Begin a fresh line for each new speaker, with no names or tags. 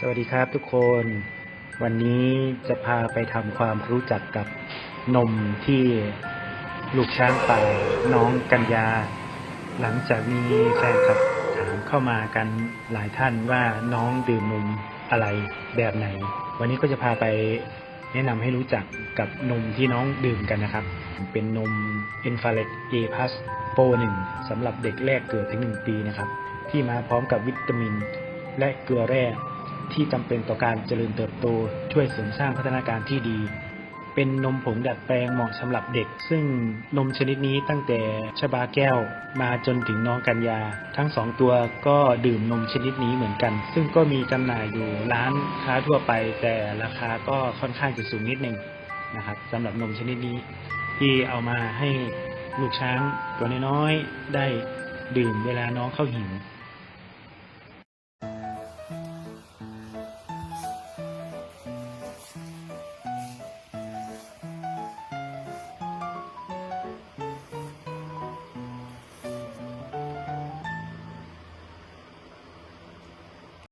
สวัสดีครับทุกคน วันนี้จะพาไปทำความรู้จักกับนมที่ลูกช้างป่าน้องกัญญา หลังจากมีแฟนคลับถามเข้ามากันหลายท่านว่าน้องดื่มนมอะไรแบบไหน วันนี้ก็จะพาไปแนะนำให้รู้จักกับนมที่น้องดื่มกันนะครับ เป็นนม e n f a l e t A Plus Pro 1สำหรับเด็กแรกเกิดถึง 1 ปีนะครับ ที่มาพร้อมกับวิตามินและเกลือแร่ ที่จำเป็นต่อการเจริญเติบโต ช่วยเสริมสร้างพัฒนาการที่ดี เป็นนมผงดัดแปลงเหมาะสำหรับเด็ก ซึ่งนมชนิดนี้ตั้งแต่ชบาแก้วมาจนถึงน้องกัญญา ทั้งสองตัวก็ดื่มนมชนิดนี้เหมือนกัน ซึ่งก็มีจำหน่ายอยู่ร้านค้าทั่วไป แต่ราคาก็ค่อนข้างจะสูงนิดนึงนะครับสำหรับนมชนิดนี้ ที่เอามาให้ลูกช้างตัวน้อยๆได้ดื่มเวลาน้องเข้าหิว